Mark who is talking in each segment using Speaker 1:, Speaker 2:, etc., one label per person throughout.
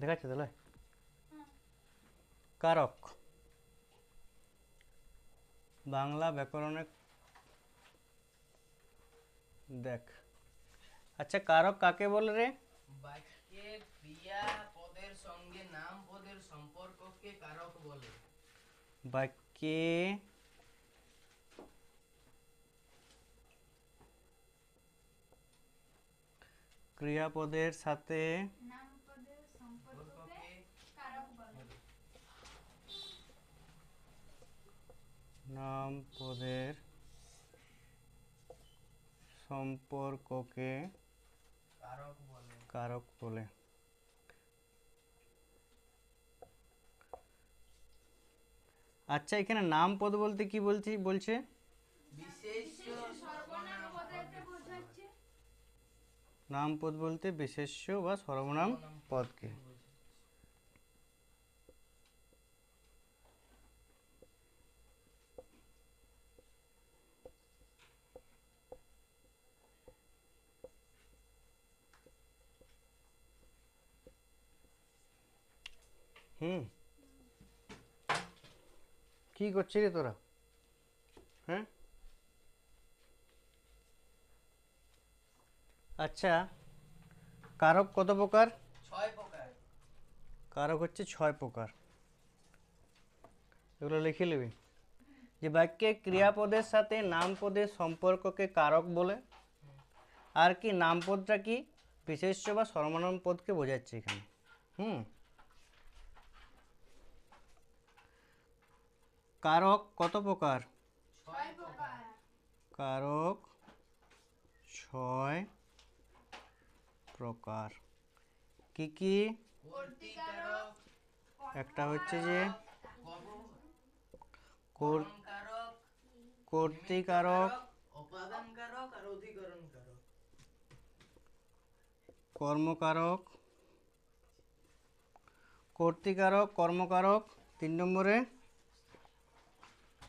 Speaker 1: দেখাচ্ছে তাহলে? কারক। বাংলা ব্যাকরণে দেখ। আচ্ছা কারক কাকে বলে রে?
Speaker 2: বাক্যে ক্রিয়া পদের সঙ্গে নাম পদের সম্পর্ককে কারক বলে।
Speaker 1: বাক্যে ক্রিয়াপদের সাথে
Speaker 3: নামপদের সম্পর্ককে
Speaker 2: সম্পর্ককে
Speaker 3: কারক বলে
Speaker 1: নাম পদের সম্পর্ককে
Speaker 2: কারক বলে।
Speaker 1: কারক বলে। আচ্ছা এখানে নাম পদ বলতে কি বলছি বলছে? নাম পদ বলতে বিশেষ্য বা সর্বনাম পদকে। হুম। কি করছিস রে তোরা? হ্যাঁ আচ্ছা কারক কত প্রকার?
Speaker 2: ছয় প্রকার।
Speaker 1: কারক হচ্ছে ছয় প্রকার। এগুলো লিখে নিবি। যে বাক্যে ক্রিয়াপদের সাথে নামপদের সম্পর্ককে কারক বলে আর কি নামপদটা কি বিশেষ্য বা সর্বনাম পদকে বোঝাচ্ছে এখানে। হুম? কারক কত প্রকার? কারক ছয় প্রকার। কি কি? একটা হচ্ছে যে কর্তৃকারক কর্মকারক কর্তিকারক কর্মকারক তিন নম্বরে কর্তৃকর্মকরণ
Speaker 2: হুম নিমিত্ত
Speaker 1: করণ কারক চার নম্বরে
Speaker 3: করণ কারক
Speaker 2: নিমিত্ত কারক বটে
Speaker 1: নিমিত্ত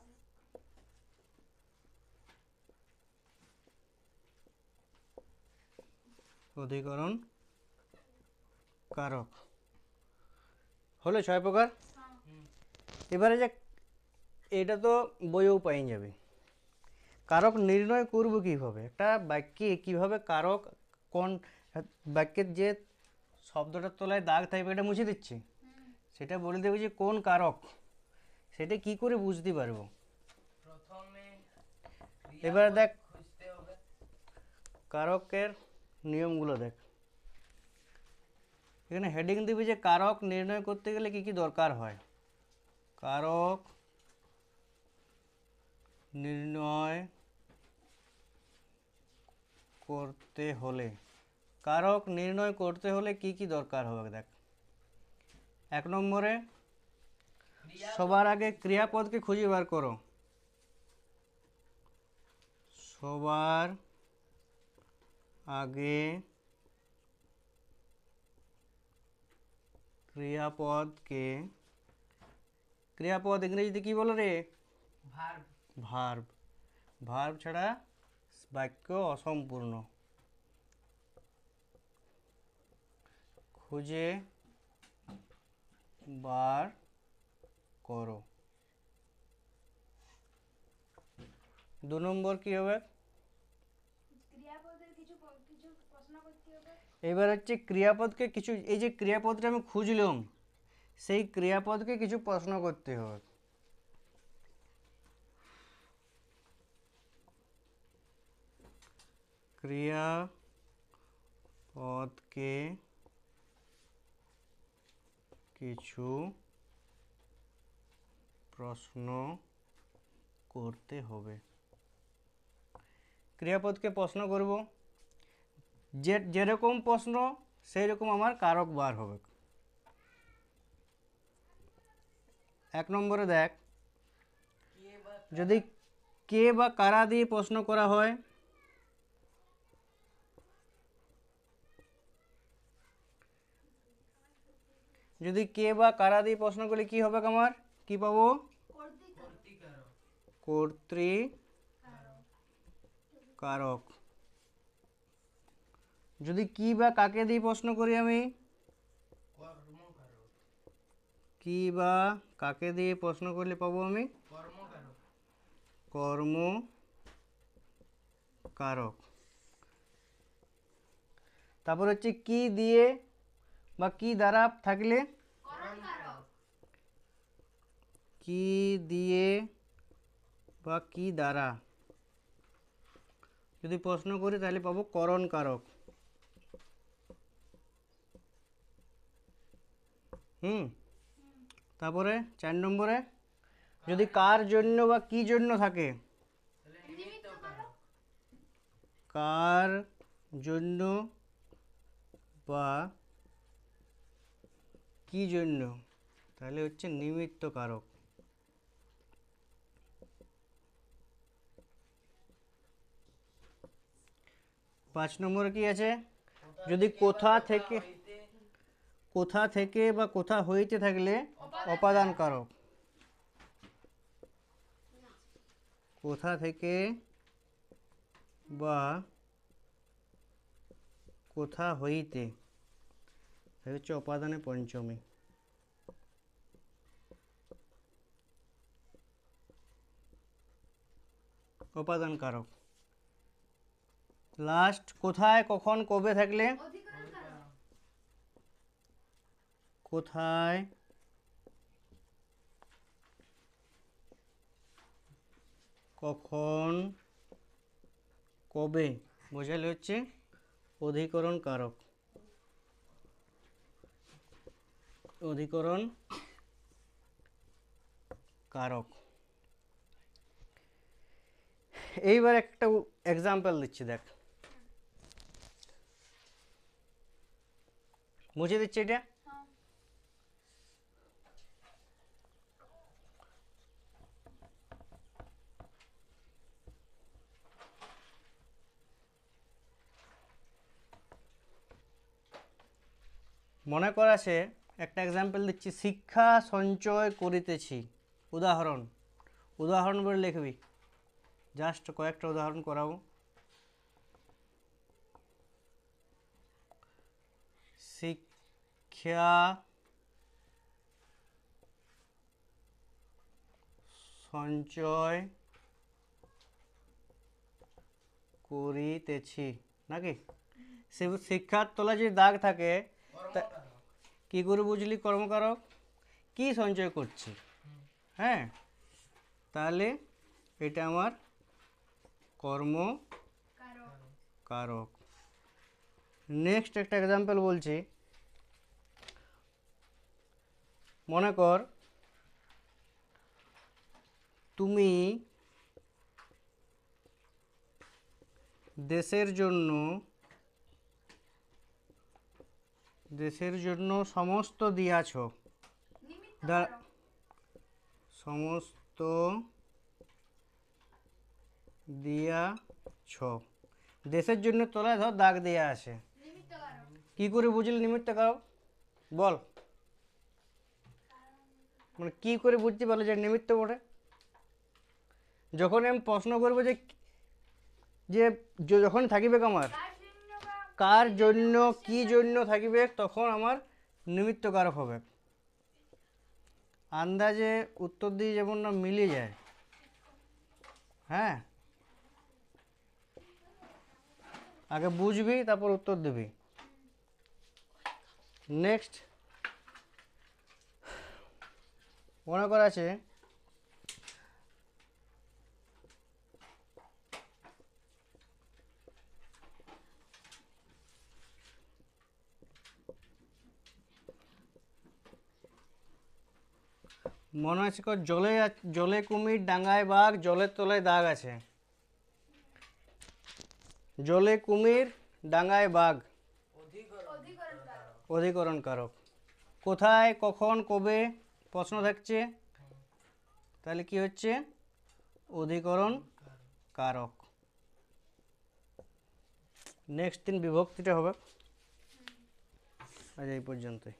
Speaker 2: অধিকরণ
Speaker 3: কারক।
Speaker 1: হলো ছয় প্রকার? এবারে যে এটা তো বইয়েও পাই যাবে। কারক নির্ণয় করব কীভাবে? একটা বাক্যে কীভাবে কারক কোন বাক্যের যে শব্দটার তলায় দাগ থাকবে এটা মুছে দিচ্ছি। সেটা বলে দেবে যে কোন কারক? সেটা কি করে বুঝতে পারব? এবারে দেখ কারকের নিয়মগুলো দেখ। এখানে হেডিং দিবি যে কারক নির্ণয় করতে গেলে কি কি দরকার হয়? কারক নির্ণয় করতে হলে, কারক নির্ণয় করতে হলে কি কি দরকার হবে দেখ। এক নম্বরে, সবার আগে ক্রিয়াপদকে খুঁজে বার করো। সবার আগে ক্রিয়াপদকে ক্রিয়াপদ ইংরেজিতে কি বলো রে?
Speaker 2: ভার্ব।
Speaker 1: ভার্ব। ভার্ব ছাড়া বাক্য অসম্পূর্ণ। খুঁজে বার করো। দু নম্বর কি হবে
Speaker 3: ক্রিয়াপদের কিছু প- কিছু প্রশ্ন করতে হবে
Speaker 1: এবার হচ্ছে ক্রিয়াপদকে কিছু, এই যে ক্রিয়াপদটা আমি খুঁজলাম, সেই ক্রিয়াপদকে কিছু প্রশ্ন করতে হবে। ক্রিয়াপদকে কিছু প্রশ্ন করতে হবে। ক্রিয়াপদকে প্রশ্ন করব। যে যেরকম প্রশ্ন সেই রকম আমার কারক বার হবে। এক নম্বরে দেখ যদি কে বা কারা দিয়ে প্রশ্ন করা হয় যদি কে বা কারা দিয়ে প্রশ্ন করলে কি হবে আমার? কি পাবো? কর্তৃ কারক যদি কি বা কাকে দিয়ে প্রশ্ন করি আমি? কি বা কাকে দিয়ে প্রশ্ন করলে পাবো আমি? কর্ম কারক। তারপর হচ্ছে কি দিয়ে বা কি দ্বারা থাকলে? কি দিয়ে বা কি দ্বারা? যদি প্রশ্ন করি তাহলে পাবো করণ কারক। হুম, তারপরে চার নম্বরে, যদি কার জন্য বা কি জন্য থাকে? কার জন্য বা কি জন্য? তাহলে হচ্ছে নিমিত্ত কারক। পাঁচ নম্বরে কি আছে? যদি কোথা থেকে কোথা থেকে বা কোথা হইতে থাকলে অপাদান কারক কোথা থেকে বা কোথা হইতে? হচ্ছে অপাদানে পঞ্চমী। উপাদান কারক লাস্ট কোথায়, কখন, কবে থাকলে? কোথায়? কখন? কবে? বোঝালে হচ্ছে অধিকরণ কারক। অধিকরণ কারক। এইবার একটা এক্সাম্পল দিচ্ছি, দেখ। বুঝে দিচ্ছি এটা? মনে কর আছে একটা এক্সাম্পল দিচ্ছি, শিক্ষা সঞ্চয় করিতেছি। উদাহরণ উদাহরণ বলে লিখবি। জাস্ট কয়েকটা উদাহরণ করাবো। শিক্ষা সঞ্চয় করিতেছি, নাকি? সে শিক্ষার তলায় যদি দাগ থাকে কি করে বুঝলি, কর্মকারক? কি সঞ্চয় করছে? হ্যাঁ? তাহলে এটা আমার কর্ম কারক। নেক্সট একটা এক্সাম্পল বলছি। মনে কর, তুমি দেশের জন্য দেশের জন্য সমস্ত দিয়াছ। সমস্ত দিয়াছ। দেশের জন্য তলায় ধর দাগ দেয়া আছে। কি করে বুঝলি নিমিত্ত কারক বল। মানে কি করে বুঝতে পারল যে নিমিত্ত বটে? যখন আমি প্রশ্ন করব যে যে যখন থাকিবে আমার কার জন্য, কি জন্য থাকিবে, তখন আমার নিমিত্ত কারক হবে। আন্দাজে উত্তর দিয়ে যেমন না মিলে যায়। হ্যাঁ? আগে বুঝবি, তারপর উত্তর দিবি। নেক্সট মনে করা আছে মনে কর জলে জলে কুমির ডাঙায় বাঘ, জলের তলায় দাগ আছে। জলে কুমির ডাঙায় বাঘ। অধিকরণ কারক কোথায়, কখন, কবে? প্রশ্ন থাকছে। তাহলে কি হচ্ছে? অধিকরণ কারক নেক্সট দিন বিভক্তিটা হবে। আজ এই পর্যন্তই।